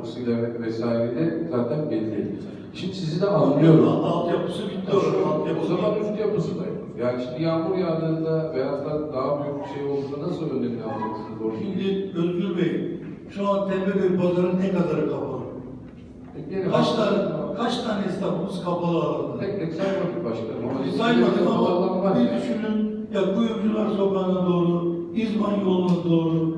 altyapısıyla vesaire zaten belli. Şimdi sizi de anlıyorum. Altyapısı bitti orada. O Altyapısı zaman üst yapısı da yok. Yani şimdi yağmur yağdığında veyahut da daha büyük bir şey olduğunda nasıl önlemini alacaksınız orada? Şimdi Özgür Bey, şu an Tembebey pazarın ne kadarı kapalı? Gene Kaç tane, kaç tane esnafımız kapalı alanda? Tek tek saymadık başkanım. Saymadık ama bir düşünün, ya Kuyumcular Sokağı'na doğru, İzman yoluna doğru,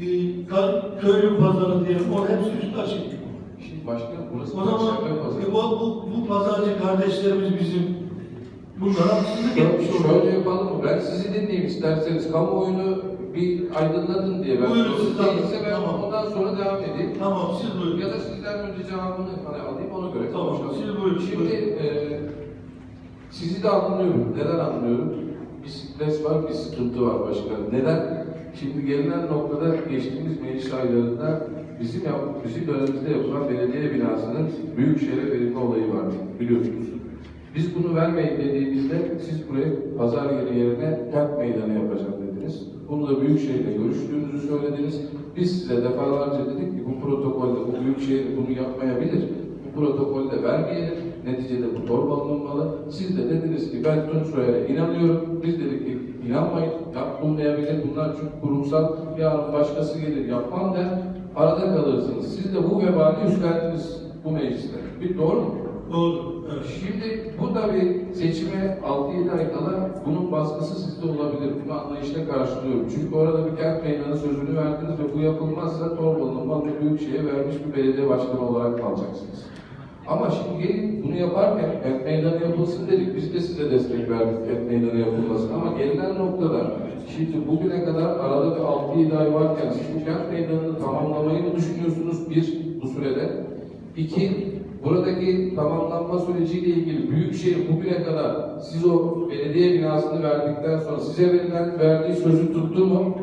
e, Ka- köylü pazarı diyelim, o hepsi üstü açık. Şimdi başkanım burası O zaman e, bu, bu, bu pazarcı kardeşlerimiz bizim bunlara haksızlık etmiş oluyor. şöyle yapalım mı? Ben sizi dinleyeyim isterseniz. Kamuoyunu bir aydınlatın diye. Ben Buyurun, siz Değilse ben tamam. ondan sonra devam edeyim. Tamam, siz buyurun. Ya da sizden önce cevabını hani alayım ona göre Tamam, konuşalım. siz buyurun, Şimdi buyurun. e, sizi de anlıyorum. Neden anlıyorum? Bir stres var, bir sıkıntı var başkanım. Neden? Şimdi gelinen noktada geçtiğimiz meclis aylarında bizim yap, bizim dönemimizde yapılan belediye binasının büyük şehre verilme olayı vardı biliyorsunuz. Biz bunu vermeyin dediğimizde siz buraya pazar yeri yerine kent meydanı yapacağım dediniz. Bunu da Büyükşehir'le görüştüğünüzü söylediniz. Biz size defalarca dedik ki bu protokolde bu Büyükşehir bunu yapmayabilir. Bu protokolde vermeyelim. Neticede bu torbalanılmalı. Siz de dediniz ki ben Tunçro'ya inanıyorum. Biz dedik ki inanmayın. Yapılmayabilir. Bunlar çünkü kurumsal. Yarın başkası gelir yapmam der. Arada kalırsınız. Siz de bu vebali üstlendiniz bu mecliste. Bir doğru mu? Doğru. Evet. Şimdi bu tabii seçime 6-7 ay kala bunun baskısı sizde olabilir. Bunu anlayışla karşılıyorum. Çünkü orada bir kent meydanı sözünü verdiniz ve bu yapılmazsa Torbalı'nın Vanlı Büyükşehir'e vermiş bir belediye başkanı olarak kalacaksınız. Ama şimdi bunu yaparken kent meydanı yapılsın dedik. Biz de size destek verdik kent meydanı yapılmasın. Ama gelinen noktada şimdi bugüne kadar arada bir 6-7 ay varken siz bu kent meydanını tamamlamayı mı düşünüyorsunuz? Bir, bu sürede. İki, buradaki tamamlanma süreciyle ilgili Büyükşehir bugüne kadar siz o belediye binasını verdikten sonra size verilen verdiği sözü tuttu mu?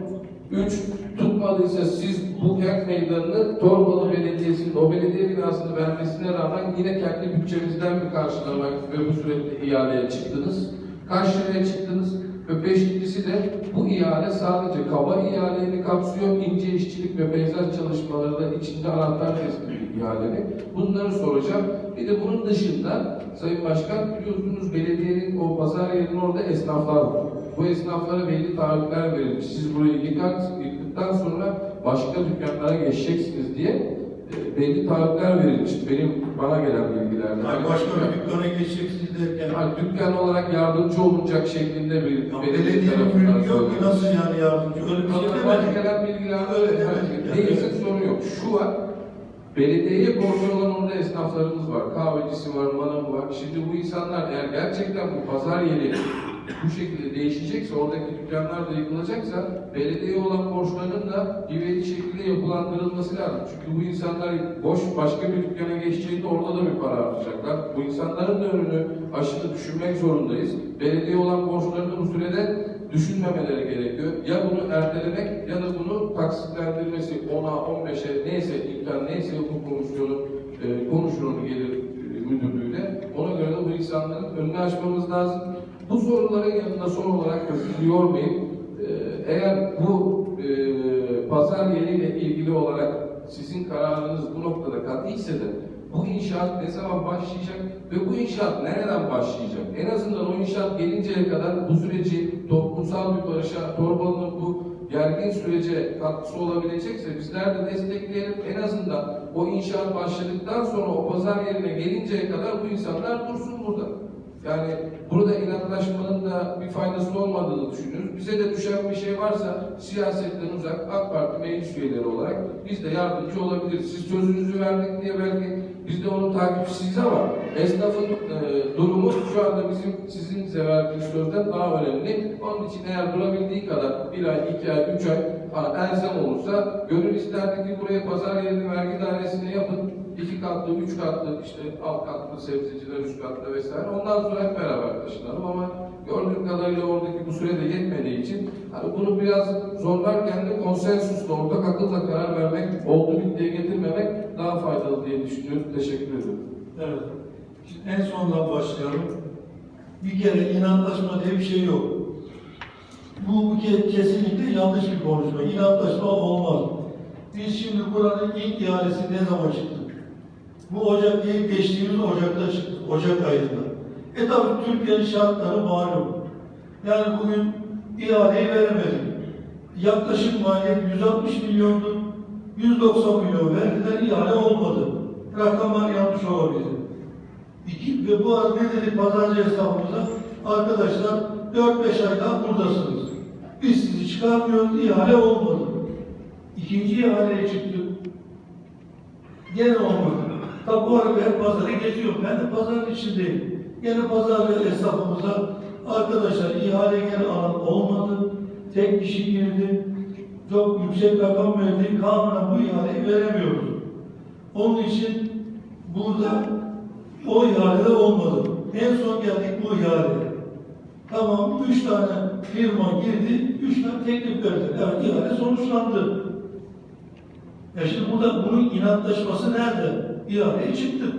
Üç, tutmadıysa siz bu kent meydanını Torbalı Belediyesi'nin o belediye binasını vermesine rağmen yine kendi bütçemizden mi karşılamak ve bu süreçte ihaleye çıktınız? Kaç çıktınız? Ve beşincisi de bu ihale sadece kaba ihaleni kapsıyor, ince işçilik ve peyzaj çalışmaları da içinde anahtar tespiti ihaleni. Bunları soracağım. Bir de bunun dışında Sayın Başkan biliyorsunuz belediyenin o pazar yerinin orada esnaflar var. Bu esnaflara belli taahhütler verilmiş. Siz burayı yıkar, sonra başka dükkanlara geçeceksiniz diye e, belli taahhütler verilmiş. Benim bana gelen bilgilerden. Yani başka bir dükkana geçeceksiniz derken, Yani dükkan olarak yardımcı olunacak şeklinde bir ya belediye tarafından yok ki nasıl yani yardımcı? Öyle bir şey Bana bana gelen bilgiler Öyle yani. Değilse sorun yok. Şu var. Belediyeye borcu olan orada esnaflarımız var. Kahvecisi var, manavı var. Şimdi bu insanlar eğer gerçekten bu pazar yeri bu şekilde değişecekse, oradaki dükkanlar da yıkılacaksa belediye olan borçlarının da ivedi şekilde yapılandırılması lazım. Çünkü bu insanlar boş başka bir dükkana geçeceğinde orada da bir para harcayacaklar. Bu insanların da önünü aşırı düşünmek zorundayız. Belediye olan borçlarını bu sürede düşünmemeleri gerekiyor. Ya bunu ertelemek ya da bunu taksitlendirmesi 10'a 15'e neyse imkan neyse hukuk komisyonu e, konuşur onu gelir e, müdürlüğüyle. Ona göre de bu insanların önünü açmamız lazım. Bu soruların yanında son olarak da sizi yormayayım. E, eğer bu e, pazar yeriyle ilgili olarak sizin kararınız bu noktada katıysa da bu inşaat ne zaman başlayacak ve bu inşaat nereden başlayacak? En azından o inşaat gelinceye kadar bu süreci toplumsal bir barışa, Torbalı'nın bu gergin sürece katkısı olabilecekse bizler de destekleyelim. En azından o inşaat başladıktan sonra o pazar yerine gelinceye kadar bu insanlar dursun burada. Yani burada inatlaşmanın da bir faydası olmadığını düşünüyoruz. Bize de düşen bir şey varsa siyasetten uzak AK Parti meclis üyeleri olarak biz de yardımcı olabiliriz. Siz sözünüzü verdik diye belki biz de onun takipçisiyiz ama esnafın e, durumu şu anda bizim sizin size verdiğiniz sözden daha önemli. Onun için eğer durabildiği kadar bir ay, iki ay, üç ay ha, elzem olursa gönül isterdi ki buraya pazar yerini vergi dairesine yapın. İki katlı, üç katlı, işte alt katlı sebzeciler, üst katlı vesaire. Ondan sonra hep beraber taşınalım ama gördüğüm kadarıyla oradaki bu sürede yetmediği için hani bunu biraz zorlarken de konsensusla, ortak akılla karar vermek, oldu bittiye getirmemek daha faydalı diye düşünüyorum. Teşekkür ederim. Evet. Şimdi en sondan başlayalım. Bir kere inatlaşma diye bir şey yok. Bu, bu ke- kesinlikle yanlış bir konuşma. İnatlaşma olmaz. Biz şimdi buranın ilk ihalesi ne zaman çıktı? Bu Ocak değil, geçtiğimiz Ocak'ta çıktı. Ocak ayında. E tabi Türkiye'nin şartları malum. Yani bugün ihaleyi veremedik. Yaklaşık maliyet 160 milyondu. 190 milyon verdiler, ihale olmadı. Rakamlar yanlış olabilir. İki, ve bu arada ne dedik pazarcı hesabımıza? Arkadaşlar 4-5 ay daha buradasınız. Biz sizi çıkarmıyoruz, ihale olmadı. İkinci ihaleye çıktık. Gene olmadı. Tabi bu arada ben pazarı geziyorum. Ben de pazarın içindeyim. Gene pazarcı hesabımıza arkadaşlar ihale gene alan olmadı. Tek kişi girdi. Çok yüksek rakam verdi. Kanunen bu ihaleyi veremiyoruz. Onun için burada o ihalede olmadı. En son geldik bu ihaleye. Tamam, üç tane firma girdi, üç tane teklif verdi. Evet, ihale sonuçlandı. Ya şimdi burada bunun inatlaşması nerede? İhaleye çıktık.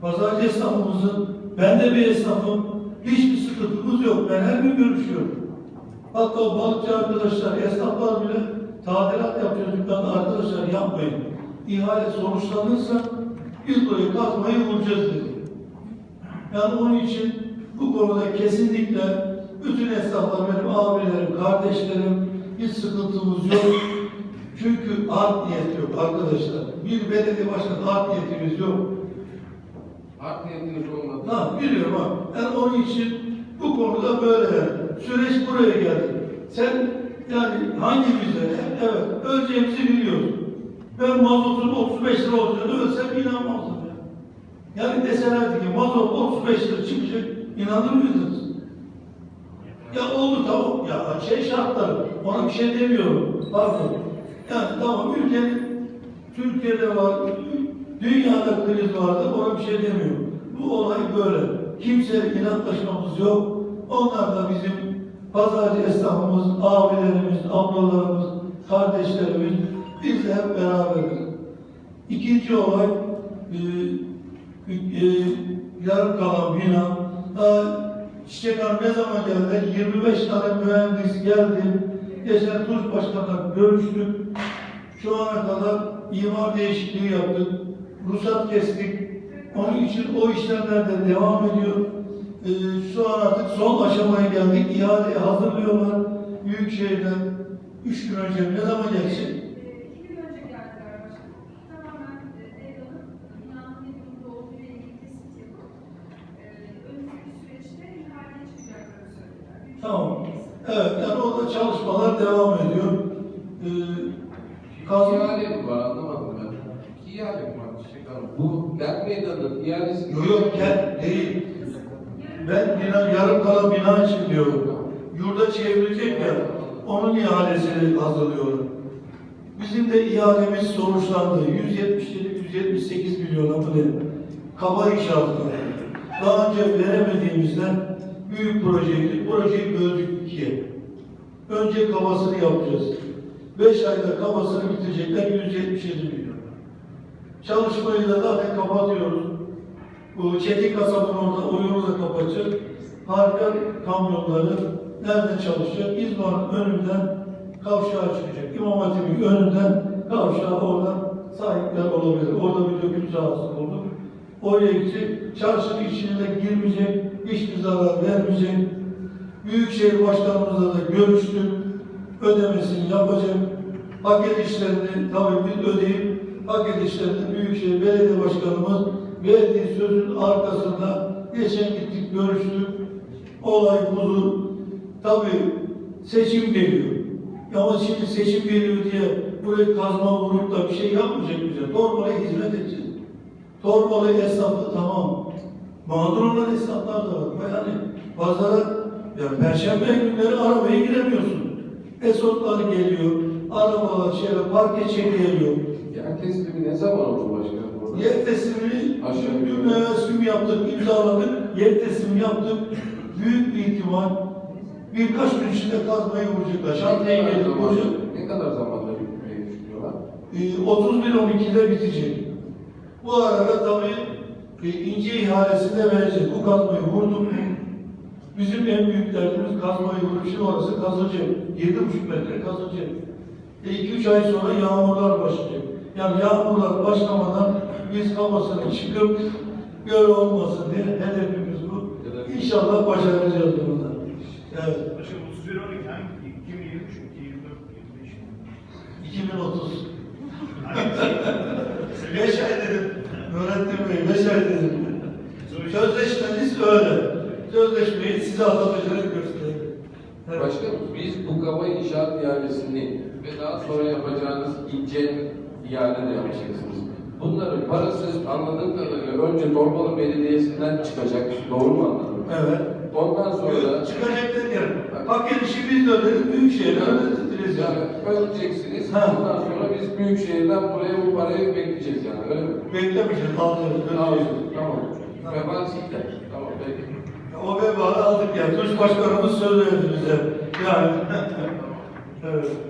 Pazarcı esnafımızın, ben de bir esnafım, hiçbir sıkıntımız yok. Ben her gün görüşüyorum. Hatta balıkçı arkadaşlar, esnaflar bile tadilat yapıyor dükkanda arkadaşlar yapmayın. İhale sonuçlanırsa biz burayı kazmayı vuracağız dedi. Yani onun için bu konuda kesinlikle bütün esnaflar benim abilerim, kardeşlerim hiç sıkıntımız yok. Çünkü art niyet yok arkadaşlar. Bir belediye başkanı art niyetimiz yok. Art niyetiniz olmadı. Ha biliyorum ha. Yani onun için bu konuda böyle yani. Süreç buraya geldi. Sen yani hangi vizede? Evet, öleceğimizi biliyoruz. Ben mazotun 35 lira olacağını ölsem inanmazdım ya. Yani deselerdi ki mazot 35 lira çıkacak, inanır mıydınız? Ya oldu tamam, ya şey şartları, ona bir şey demiyorum, pardon. Yani tamam ülkenin, Türkiye'de var, dünyada kriz vardı, ona bir şey demiyorum. Bu olay böyle. Kimseyle inatlaşmamız yok. Onlar da bizim pazarcı esnafımız, abilerimiz, ablalarımız, kardeşlerimiz, biz de hep beraberiz. İkinci olay, e, e, yarım kalan bina. Daha Çiçek Hanım ne zaman geldi? 25 tane mühendis geldi. Geçen Tunç Başkan'la görüştük. Şu ana kadar imar değişikliği yaptık. Ruhsat kestik. Onun için o işlemler de devam ediyor. Ee, şu an artık son aşamaya geldik. İhaleye hazırlıyorlar. Büyükşehir'den üç gün önce ne zaman gelecek? İki gün önce geldiler başkanım. Tamamen e, e, Tamam. Evet, yani orada çalışmalar devam ediyor. Ee, kazı- ihale mi var anlamadım ben. İhale mi var Hanım? Bu Berk Meydanı'nın ihalesi... Yok yok kent değil. Ben bina, yarım kalan bina için diyorum. Yurda çevrilecek ya, onun ihalesini hazırlıyorum. Bizim de ihalemiz sonuçlandı. 177-178 milyona mı ne? Kaba inşaatlar. Daha önce veremediğimizden büyük projeydi. Projeyi böldük ikiye. Önce kabasını yapacağız. 5 ayda kabasını bitirecekler 177 milyon. Çalışmayı da zaten kapatıyoruz. Bu Çetin kasabın orada oyunu da kapatacak. Harika kamyonları nereden çalışacak? İzmir'in önünden kavşağa çıkacak. İmam Hatip'in önünden kavşağa oradan sahipler olabilir. Orada bir döküm sahası olur. Oraya gidecek. Çarşının içine de girmeyecek. Hiçbir zarar vermeyecek. Büyükşehir Başkanımızla da görüştük. Ödemesini yapacak. Paket işlerini tabii biz ödeyip paket işlerini Büyükşehir Belediye Başkanımız verdiği sözün arkasında geçen gittik görüştük. Olay buzu. Tabii seçim geliyor. Ama şimdi seçim geliyor diye buraya kazma vurup da bir şey yapmayacak bize. Torbalı'ya hizmet edeceğiz. Torbalı esnafı tamam. Mağdur olan esnaflar da var. Yani pazara ya perşembe günleri arabaya giremiyorsun. Esotlar geliyor. Arabalar şeyler parke çekiliyor. Yer teslimi ne zaman oldu başkanım? Yer teslimini Aşağı yukarı. evvelsi yaptık, imzaladık. Yer teslimi yaptık. Büyük bir ihtimal birkaç gün içinde kazmayı vuracaklar. Şantiye Ne kadar gelip vuracak. zamanda- Ne kadar zamanda bitmeyi düşünüyorlar? Ee, 31-12'de bitecek. Bu arada tabii ince ihalesini de vereceğiz. Bu kazmayı vurduk. Bizim en büyük derdimiz kazmayı vurup şimdi orası kazılacak. 7,5 metre kazılacak. 2-3 ay sonra yağmurlar başlayacak. Yani yağmurlar başlamadan biz kafasını çıkıp göl olmasın diye hedefimiz bu. İnşallah başaracağız bunu da. Evet. Başkanım 31 12 hangi 2023 2024 25 2030. Hangi 5 ay dedim. Nurettin Bey 5 ay dedim. Sözleşmeniz öyle. Sözleşmeyi size atamayacağını gösterelim. Evet. Başkanım biz bu kaba inşaat ihalesini ve daha sonra yapacağınız ince ihale de yapacaksınız. Bunların parası anladığım kadarıyla önce Torbalı Belediyesi'nden çıkacak. Doğru mu anladım? Evet. Ondan sonra Çıkacak dediler. Hak edişi biz de ödedik, büyük şehirler ödetiriz yani. yani ödeyeceksiniz. Ha. Ondan sonra biz Büyükşehir'den buraya bu parayı bekleyeceğiz yani. Öyle mi? Beklemeyeceğiz, alacağız. Tamam. ödeyeceğiz. Tamam. Vefat sizde. Tamam peki. O vebalı aldık ya. Tunç Başkanımız söz verdi bize. Yani. evet.